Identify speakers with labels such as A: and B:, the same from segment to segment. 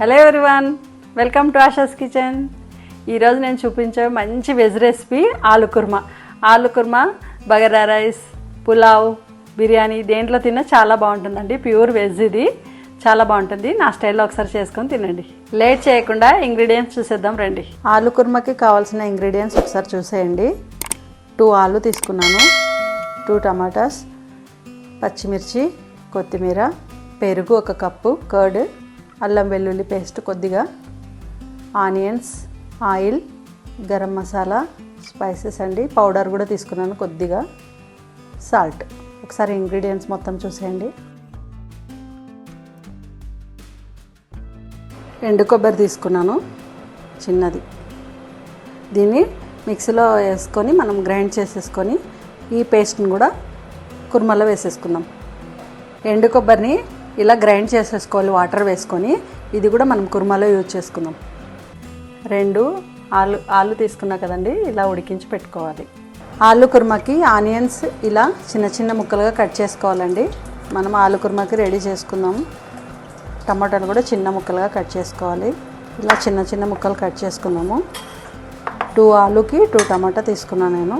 A: Hello everyone welcome to Asha's kitchen ఈరోజు నేను చూపించే మంచి veg recipe aloo kurma. Aloo kurma bagara rice pulao biryani దేంట్లో తిన్నా చాలా బాగుంటుందండి. ప్యూర్ వెజ్ ఇది. చాలా బాగుంటుంది. నా స్టైల్లో ఒకసారి చేసుకొని తినండి. లేట్ చేయకుండా ఇంగ్రీడియంట్స్ చూసేద్దాం రండి. ఆలు కుర్మాకి కావాల్సిన ఇంగ్రీడియంట్స్ ఒకసారి చూసేయండి. టూ ఆలు తీసుకున్నాను. టూ టమాటాస్ పచ్చిమిర్చి కొత్తిమీర పెరుగు ఒక కప్పు కర్డ్ అల్లం వెల్లుల్లి పేస్ట్ కొద్దిగా onions oil garam masala spices అండి. పౌడర్ కూడా తీసుకున్నాను కొద్దిగా. సాల్ట్. ఒకసారి ఇంగ్రీడియంట్స్ మొత్తం చూసేయండి. ఎండు కొబ్బరి తీసుకున్నాను చిన్నది. దీన్ని మిక్సీలో వేసుకొని మనం గ్రైండ్ చేసేసుకొని ఈ పేస్ట్ని కూడా కుర్మలో వేసేసుకుందాం. ఎండు కొబ్బరిని ఇలా గ్రైండ్ చేసేసుకోవాలి వాటర్ వేసుకొని. ఇది కూడా మనం కుర్మాలో యూజ్ చేసుకుందాం. రెండు ఆలు ఆలు తీసుకున్నా కదండి ఇలా ఉడికించి పెట్టుకోవాలి. ఆలు కుర్మాకి ఆనియన్స్ ఇలా చిన్న చిన్న ముక్కలుగా కట్ చేసుకోవాలండి. మనం ఆలు కుర్మాకి రెడీ చేసుకుందాం. టమాటాలు కూడా చిన్న ముక్కలుగా కట్ చేసుకోవాలి. ఇలా చిన్న చిన్న ముక్కలు కట్ చేసుకున్నాము. టూ ఆలుకి టూ టమాటా తీసుకున్నాను నేను.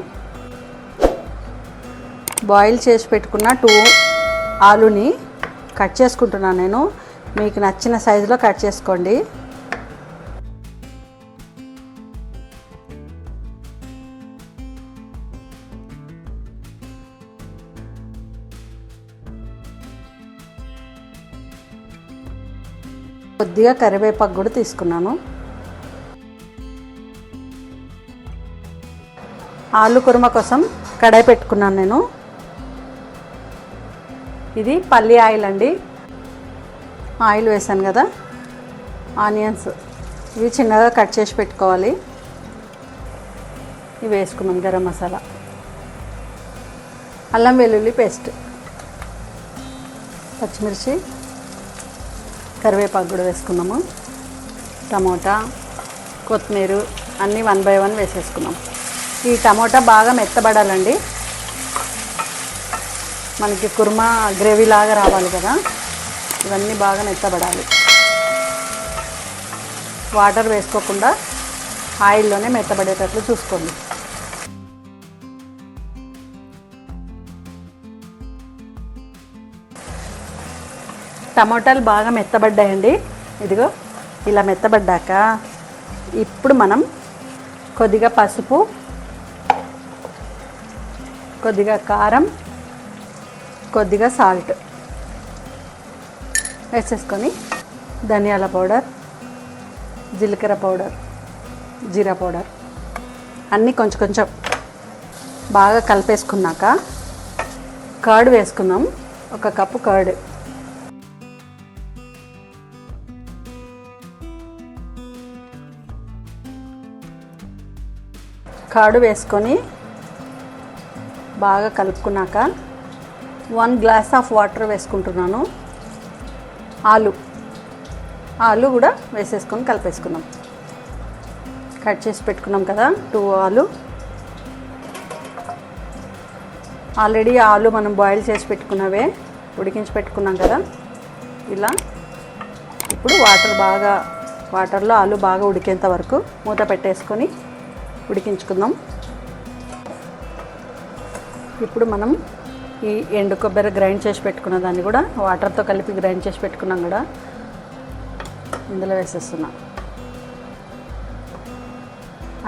A: బాయిల్ చేసి పెట్టుకున్న టూ ఆలుని కట్ చేసుకుంటున్నాను నేను. మీకు నచ్చిన సైజులో కట్ చేసుకోండి. కొద్దిగా కరివేపాకు కూడా తీసుకున్నాను. ఆలు కుర్మ కోసం కడాయి పెట్టుకున్నాను నేను. ఇది పల్లి ఆయిల్ అండి. ఆయిల్ వేసాను కదా. ఆనియన్స్ ఇవి చిన్నగా కట్ చేసి పెట్టుకోవాలి. ఇవి వేసుకున్నాం గరం మసాలా. అల్లం వెల్లుల్లి పేస్ట్. పచ్చిమిర్చి. కరివేపాకు కూడా వేసుకున్నాము. టమోటా కొత్తిమీర అన్నీ వన్ బై వన్ వేసేసుకున్నాం. ఈ టమోటా బాగా మెత్తబడాలండి. మనకి కుర్మా గ్రేవీ లాగా రావాలి కదా. ఇవన్నీ బాగా మెత్తబడాలి. వాటర్ వేసుకోకుండా ఆయిల్లోనే మెత్తబడేటట్లు చూసుకోండి. టమాటాలు బాగా మెత్తబడ్డాయండి. ఇదిగో ఇలా మెత్తబడ్డాక ఇప్పుడు మనం కొద్దిగా పసుపు కొద్దిగా కారం కొద్దిగా సాల్ట్ వేసేసుకొని ధనియాల పౌడర్ జీలకర్ర పౌడర్ జీరా పౌడర్ అన్నీ కొంచెం కొంచెం బాగా కలిపేసుకున్నాక కర్డ్ వేసుకున్నాం. ఒక కప్పు కర్డ్. కాడు వేసుకొని బాగా కలుపుకున్నాక వన్ గ్లాస్ ఆఫ్ వాటర్ వేసుకుంటున్నాను. ఆలు. ఆలు కూడా వేసేసుకొని కలిపేసుకున్నాం కట్ చేసి పెట్టుకున్నాం కదా టూ ఆలు. ఆల్రెడీ ఆలు మనం బాయిల్ చేసి పెట్టుకున్నవే ఉడికించి పెట్టుకున్నాం కదా. ఇలా. ఇప్పుడు వాటర్ బాగా వాటర్లో ఆలు బాగా ఉడికేంత వరకు మూత పెట్టేసుకొని ఉడికించుకుందాం. ఇప్పుడు మనం ఈ ఎండు కొబ్బరి గ్రైండ్ చేసి పెట్టుకున్న దాన్ని కూడా వాటర్తో కలిపి గ్రైండ్ చేసి పెట్టుకున్నాం కూడా ఇందులో వేసేస్తున్నా.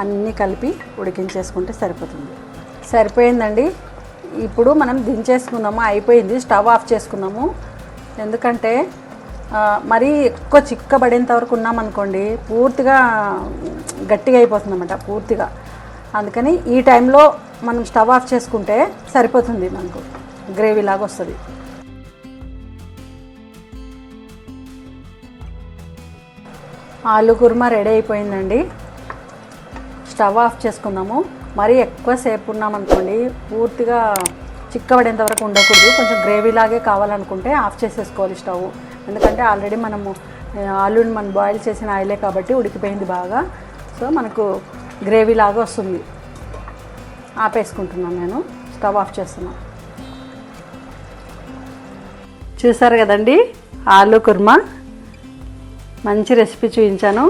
A: అన్నీ కలిపి ఉడికించేసుకుంటే సరిపోతుంది. సరిపోయిందండి. ఇప్పుడు మనం దించేసుకుందాము? అయిపోయింది. స్టవ్ ఆఫ్ చేసుకుందాము. ఎందుకంటే మరీ ఎక్కువ చిక్కబడేంత వరకు ఉన్నామనుకోండి పూర్తిగా గట్టిగా అయిపోతుంది అనమాట పూర్తిగా. అందుకని ఈ టైంలో మనం స్టవ్ ఆఫ్ చేసుకుంటే సరిపోతుంది మనకు. గ్రేవీ లాగా వస్తుంది. ఆలు కుర్మా రెడీ అయిపోయిందండి. స్టవ్ ఆఫ్ చేసుకుందాము. మరీ ఎక్కువసేపు ఉన్నామనుకోండి పూర్తిగా చిక్కబడేంత వరకు ఉండకూడదు. కొంచెం గ్రేవీ లాగే కావాలనుకుంటే ఆఫ్ చేసేసుకోవాలి స్టవ్. ఎందుకంటే ఆల్రెడీ మనము ఆ, ఆలుని మనం బాయిల్ చేసిన ఆయిలే కాబట్టి ఉడికిపోయింది బాగా. సో మనకు గ్రేవీ లాగా వస్తుంది. ఆపేసుకుంటున్నాను నేను. స్టవ్ ఆఫ్ చేస్తున్నాను. చూసారు కదండి? ఆలు కుర్మా. మంచి రెసిపీ చూపించాను.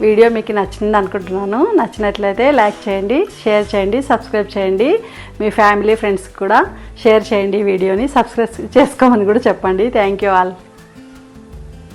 A: వీడియో మీకు నచ్చింది అనుకుంటున్నాను. నచ్చినట్లయితే లైక్ చేయండి షేర్ చేయండి సబ్స్క్రైబ్ చేయండి. మీ ఫ్యామిలీ ఫ్రెండ్స్కి కూడా షేర్ చేయండి వీడియోని. సబ్స్క్రైబ్ చేసుకోమని కూడా చెప్పండి. Thank you all.